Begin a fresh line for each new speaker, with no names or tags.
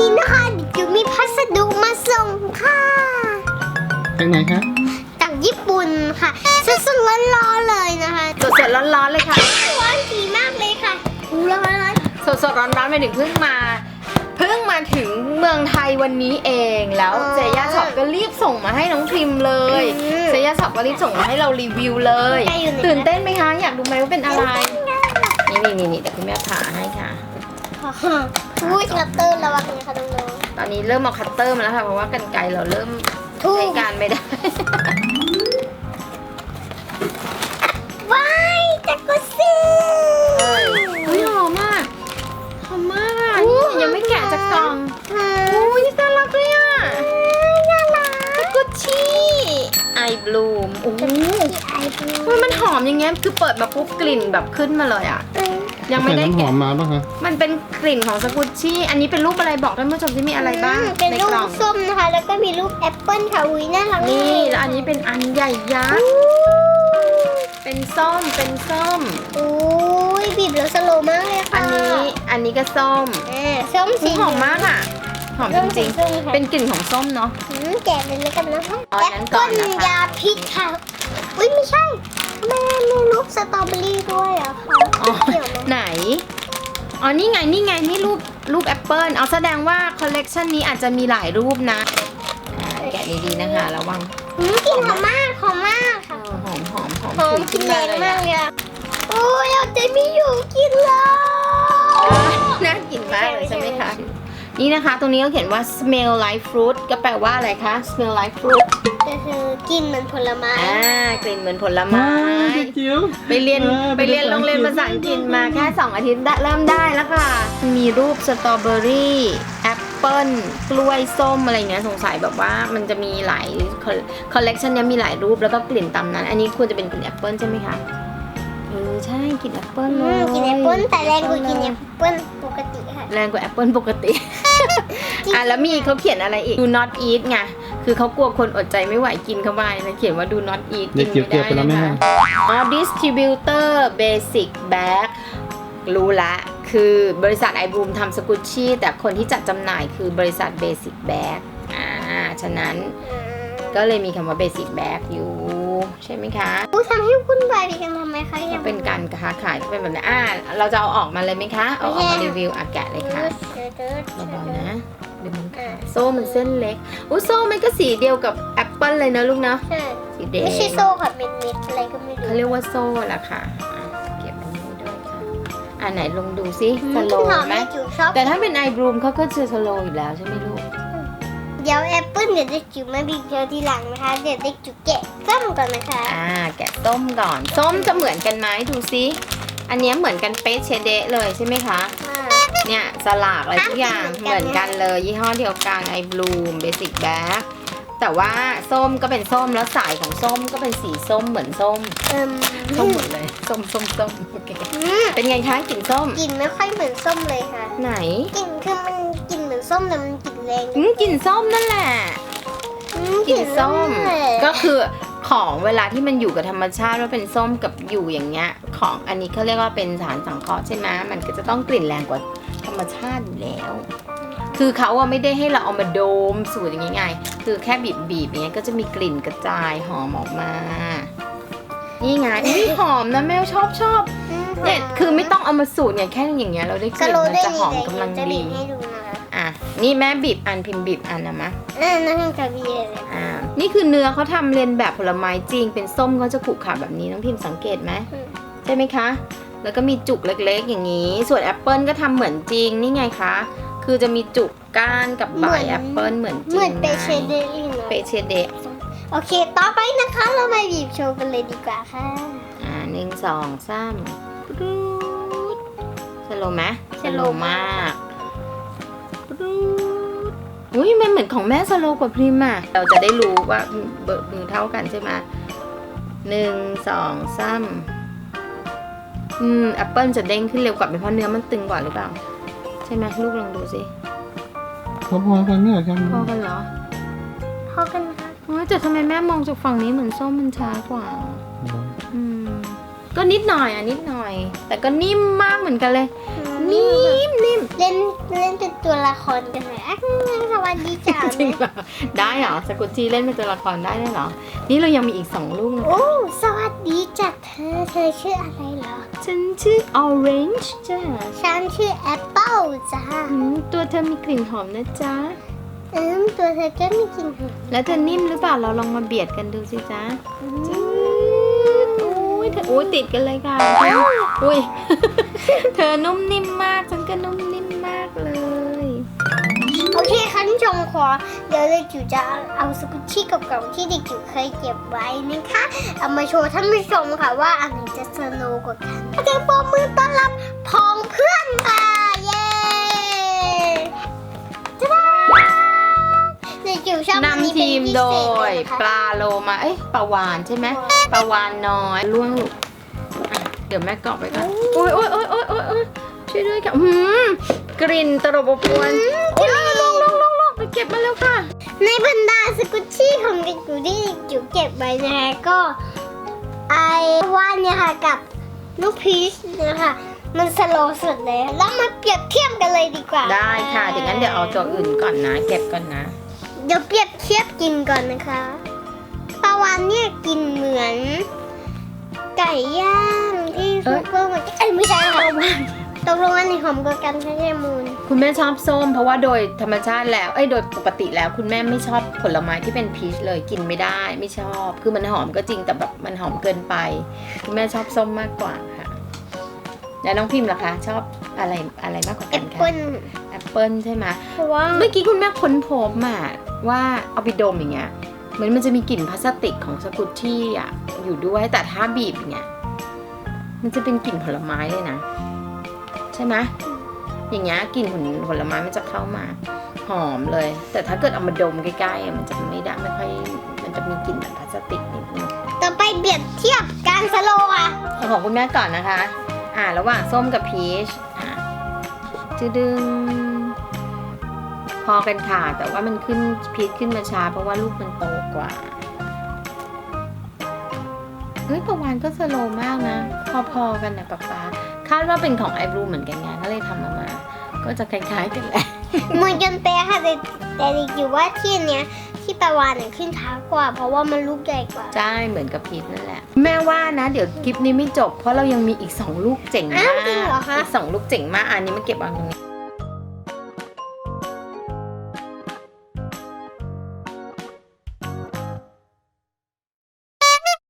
นี้นะคะจิ๋วมีพัสดุมาส่งค่ะ
จากไหนคะ
จากญี่ปุ่นค่ะสดๆร้อนๆเลยนะคะ
สดๆร้อนๆเลยค่ะ
ร้อนดีมากเลยค่ะร้อน
สดๆร้อนๆไปถึงเพิ่งมาเพิ่งมาถึงเมืองไทยวันนี้เองแล้วเจย่าช็อปก็รีบส่งมาให้น้องพิมพ์เลยเจย่าช็อปก็รีบส่งมาให้เรารีวิวเลย ตื่นเต้นไหมคะ อยากดูไหมว่าเป็นอะไร นี่นี่นี่นี่เดี๋ยวคุณแม่ผ่าให้ค่ะ
อุ้ยกระเตื้นระวังนะคะน้อง
ตอนนี้เริ่มเอาคัตเตอร์มาแล้วค่ะเพราะว่ากันไกรเราเริ่ม
ๆทุก
ใช้การไม่ได้
ว้ายจักรซี
เฮ้ยหอมมากหอมมากอะนี่ยังไม่แกะจากกล่องโอ้ยนี่น่ารักเลยอะ
น่ารัก
สกุชชี่ไอบลูมโอ้โห
ไอ้ดู
ทำไมมันหอมอย่างเงี้ยคือเปิดมาปุ๊บกลิ่นแบบขึ้นมาเลยอะ ยังไม่
ใส่
ได้
น้ำหอ
แกะ
มมาป่ะคะ
มันเป็นกลิ่นของสกุชชี่ อันนี้เป็นรูปอะไรบอกท่านผู้ชมที่มีอะไรบ้าง
เป็น
ใน
รู
ก
ป
ล่อง
ส้มนะคะ แล้วก็มีรูปแอปเปิ้ลค่ะอุ้ยน่ารัก
นี่แล้วอันนี้เป็นอันใหญ่ยักษ์เป็นส้มเป็นส้ม
อุ้ยบีบแล้วสโลว์มากเลยค่ะ
อันนี้อันนี้ก็ส้ม
อ่าส้มสี
หอมมากอะหอมจริง
ๆ
ๆเป็นกลิ่นของส้มเนาะ
อืมแกะเลยแล้วกันนะคะ
อ๋อ
แอป
งั้นก่อ
เปิ้
น
ล
นะคะ
ยาพิษค่ะ อุ้ยไม่ใช่แม่มีรูปสตรอเบอรี่ด้วยอะค่ะ
อ๋อ
เกี่ยวไหม
ไหน อ๋อ นี่ไง นี่ไง นี่รูป รูปแอปเปิลเอาแสดงว่าคอลเลกชันนี้อาจจะมีหลายรูปนะอ่าแกะดีๆนะคะระวัง
อืมกลิ่นหอมมากหอมมาก
เอ
ค่ะ
อหอมหอมหอม
หอม
ฉุย
กลิ
ขึ้
น
น
แร
มางเลย
มาก
อะ
เลยอะโอ้ยเอาใจไม่อยู่กินแล้ว
น่ากินมากเลยใช่ไหมคะ นี่นะคะ ตรงนี้เขาเขียนว่า smell like fruit ก็แปลว่าอะไรคะ smell like fruit
ก็คือกลิ่นเหมันผลไม้
อ่ากลิ่นเหมือนผลไม้
จิ๋ว
ไปเรียน
ออ
ไปเรียนโรงเรียนภาษาอังกฤษมาแค่ 2 อาทิตย์ได้เริ่มได้แล้วค่ะ มีรูปสตรอเบอรี่แอปเปิ้ลกล้วยส้มอะไรเงี้ยสงสัยแบบว่ามันจะมีหลายคอลเลกชันเนี้ยมีหลายรูปแล้วก็กลิ่นตามนั้น อันนี้ควรจะเป็นกลิ่นแอปเปิ้ลใช่ไหมคะ เออใช่กลิ่นแอปเปิ้ลเล
อื
ย
มกินแอปเปิ้ลแต่แรงกว่ากินแอปเปิ้ลปกติค่ะ
แรงกว่าแอปเปิ้ลปกติอะแล้วมีเขาเขียนอะไรอีก do not eat ไงคือเขากลัวคนอดใจไม่ไหวกินเข้าไปนะเขียนว่า do not eat
เด็กจิ๋วเกือบไปแล้วไหม
นะคะ อ๋อ distributor basic bag รู้ละ คือบริษัทไอบูมทำสกุชชี่แต่คนที่จัดจำหน่ายคือบริษัท basic bag อ่า ฉะนั้น ก็เลยมีคำว่า basic bag อยู่ ใช่ไหมคะ
ผู้ทำให้วุ่นวายไปกันทำไมคะ
ก็เป็นการค้าขายที่เป็นแบบนี้อ่าเราจะเอาออกมาเลยไหมคะ เอาออกมารีวิวอะแกะเลยค่ะเบาๆนะเดี๋ยวมันขาดโซ่มันเส้นเล็กอุ้ยโซ่มันก็สีเดียวกับแอปเปิลเลยนะลูกเนาะ
ใช่
สีแดง
ไม่ใช่โซ่ค่ะเม็ดเม็ดๆอะไรก็ไม่รู้
เขาเรียกว่าโซ่ละค่ะอะเก็บอันนี้ด้วยค่ะอ่าไหนลองดูซิ
อืม
สโล
หอม
ไหม
แม่จิ๋วชอบ
แต่ถ้าเป็นไอบรูมเขาก็จะสโลอยู่แล้วใช่ไหมลูก
เดี๋ยวแอปเปิ้ลเดี๋ยวเด็กจิ๋วมาบีบเธอทีหลังนะคะ เดี๋ยวเด็กจิ๋วแกะส้มก่อนนะคะ
อ่าแกะส้มก่อน ส้มจะเหมือนกันไหมดูซิอันเนี้ยเหมือนกันเป๊ะเชเดะเลยใช่ไหมคะ เนี่ยสลากอะไรทุกอย่าง
ห้ามกิน
เห
เหมื
มือ
อนนกั
กัน
น
เลย ยี่ห้อเดียวกันไอบลูมเบสิกแบ็คแต่ว่าส้มก็เป็นส้มแล้วสายของส้มก็เป็นสีส้มเหมือนส้ม
เอิ่ม
ส้มหมดเลยส้มส้มส้มโอเค
อืม
เป็นไงคะกลิ่นส้ม
กลิ่นไม่ค่อยเหมือนส้มเลยค่ะ
ไหน
กลิ่นคือมันกลิ่นเหมือนส้มแต่มันกลิ่น แรง
อืมกลิ่นส้มนั่นแหละ
อืม
กลิ่นส้ม
เลย
ก็คือของเวลาที่มันอยู่กับธรรมชาติว่าเป็นส้มกับอยู่อย่างเงี้ย ของอันนี้เขาเรียกว่าเป็นสารสังเคราะห์ใช่ไหมมันก็จะต้องกลิ่นแรงกว่าธรรมชาติอยู่แล้ว คือเขาอะไม่ได้ให้เราเอามาโดมสูตรอย่างงี้ไงคือแค่บีบบีบๆอย่างเงี้ยก็จะมีกลิ่นกระจายหอมออกมา นี่ไงอุ๊ยหอมนะแมวชอบชอบ
ม
เนี่ยคือไม่ต้องเอามาสูตรเนี่ยแค่อย่างเงี้ยเราได้ก
ส
ลิ่น
โล
มัน
ได้
จะ
ดี
หอม
เลย
กำลัง
จะบี
ดี
บให้ดู นะคะ
อะนี่แม่บีบอันพิมพ์บีบอันนะมะ
อ่านั่นคือบีบเลย
อ่านี่คือเนื้อเขาทำเรียนแบบผลไม้จริง เป็นส้มเขาจะขรุขระแบบนี้น้องพิมพ์สังเกตไหม
อืม
ใช่ไหมคะ แล้วก็มีจุกเล็กๆ อย่างนี้ ส่วนแอปเปิลก็ทำเหมือนจริงนี่ไงคะ คือจะมีจุกก้านกับใบแอปเปิลเหมือนจริง
เหมือนเป
ไง
เชเดอรี่เนอะ
เปเชเดะ
โอเค ต่อไปนะคะเรามาบีบโชว์กันเลยดีกว่าค่ะ
อ่าหนึ่งสองสามปรูดสโลว์ไหมสโลว์มากปรูด อุ้ยมันเหมือนของแม่สโลว์กว่าพริมอะเราจะได้รู้ว่าเบอร์มือเท่ากันใช่ไหมหนึ่งสองสามอืมแอปเปิลจะเด้งขึ้นเร็วกว่าเป็นเพราะเนื้อมันตึงกว่าหรือเปล่า ใช่ไหมลูกลองดูสิ
พอๆกันเนี่ยกัน
พอกันเหรอ
พอกันนะคะ
โอ้ยแต่ทำไมแม่มองจากฝั่งนี้เหมือนส้มมันช้ากว่า อืม ก็นิดหน่อยอะนิดหน่อย แต่ก็นิ่มมากเหมือนกันเลย
อืม
นิ่มนิ่ม
เล่นเล่นเป็นตัวละครกันเลยอะสวัสดีจ้า
จริงเหรอได้เหรอสกุตชี่เล่นเป็นตัวละครได้ด้วยเหรอ นี่เรายังมีอีกสองลูกนะ
โอ้สวัสดีจ้ะเธอเธอชื่ออะไรเหรอ
ฉันชื่อ Orange จ้า
ฉันชื่อแอปเปิลจ้า
อืมตัวเธอมีกลิ่นหอมนะจ๊ะ
เอิมตัวเธอก็ไม่กินหัว
แล้วเธอนิ่มหรือเปล่าเราลองมาเบียดกันดูสิจ๊ะจืดโโอ้ยติดกันเลยค่ะ อุ้ย เธอนุ่มนิ่มมาก ฉันก็นุ่มนิ่มมากเลย
โอเคค่ะท่านผู้ชมขอเดี๋ยวเด็กจิ๋วจะเอาสกุชชี่เก่าๆที่เด็กจิ๋วเคยเก็บไว้นะคะ เอามาโชว์ท่านผู้ชมค่ะว่าอันไหนจะสโลว์กว่ากันอาจารย์ปรบมือต้อนรับ เด็กจิ๋วชอบอันนี้
นำ
เป็น
ทีม
พิ
โด
เศษเลย
ย
นะคะ
ปลาโลมา เอ้ยปลาวานใช่ไหมปลาวานน้อยล่วงลูกอะเดี๋ยวแม่เกาะไปก่อนโอ้ยโอ้ยโอ้ยโอ้ยโอ้ยโอ้ยช่วยด้วยค่ะอืมกลิ่นตรบอบอวนโอ้ยลงลงลงลงไปเก็บมาแล้วค่ะ
ในบรรดาสกุชชี่ของเด็กจิ๋วที่เด็กจิ๋วเก็บไว้นะคะก็ไอว่านเนี่ยค่ะกับลูกพีชเนี่ยค่ะ มันสโลว์สุดเลย แล้วมาเปรียบเทียบกันเลยดีกว่า
ได้ค่ะเดี๋ยวงั้นเดี๋ยวเอาตัวอื่นก่อนนะ เก็บก่อนนะ
เดี๋ยวเปรียบเทียบกินก่อนนะคะปลาวานเนี่ยกินเหมือน ไก่ย่างที่
เอ้
ซุ
ย
ปเปอร์มาร์เก็ตเอ้ยไม่ใช่ค่ะตกลงอันไหนหอมกว่ากันคะเจมูน
คุณแม่ชอบส้ม เพราะว่าโดยธรรมชาติแล้วเอ้ยโดยปกติแล้ว คุณแม่ไม่ชอบผลไม้ที่เป็นพีชเลยกินไม่ได้ไม่ชอบ คือมันหอมก็จริงแต่แบบมันหอมเกินไป คุณแม่ชอบส้มมากกว่าค่ะแล้วน้องพิมพ์ล่ะคะ ชอบอะไรอะไรมากกว่า
แอ
กัน
ป
คะ
เปิ้ล
แอปเปิ้ลใช่ไหม
เพราะว่า
เมื่อกี้คุณแม่ค้นพบมา ว่าเอาไปดมอย่างเงี้ยเหมือนมันจะมีกลิ่นพลาสติกของสกุตชี่อะอยู่ด้วยแต่ถ้าบีบอย่างเงี้ยมันจะเป็นกลิ่นผลไม้เลยนะ ใช่ไหมอย่างเงี้ยกลิ่นผลผลไม้มันจะเข้ามา หอมเลย แต่ถ้าเกิดเอามาดมใกล้ๆอะมันจะไม่ได้ไม่ค่อยมันจะมีกลิ่นแบบพลาสติกนิดนึง
ต่อไปเปรียบเทียบการสโลว์อะ
เอาของคุณแม่ก่อนนะคะ อ่าระหว่างส้มกับพีชอะจืดดึง พอกันค่ะ แต่ว่ามันขึ้นพีชขึ้นมาช้า เพราะว่าลูกมันโตกว่าเฮ้ยประวานก็สโลว์มากนะ พอๆกันนะป๊าป๊าคาดว่าเป็นของไอบรูเหมือนกันไงก็เลยทำออกมา ก็จะคล้ายๆกันแหละ
เหมือนกันเป๊ะค่ะแต่แต่เด็กอยู่ว่าที่อันเนี้ยที่ปลาวานเนี่ยขึ้นช้ากว่า เพราะว่ามันลูกใหญ่กว่า
ใช่เหมือนกับพีชนั่นแหละ แม่ว่านะ เดี๋ยวคลิปนี้ไม่จบ เพราะเรายังมีอีกสองลูกเจ๋งมา
อ้ากวจริงเหรอคะ
อีกสองลูกเจ๋งมากอันนี้มาเก็บวางตรงนี้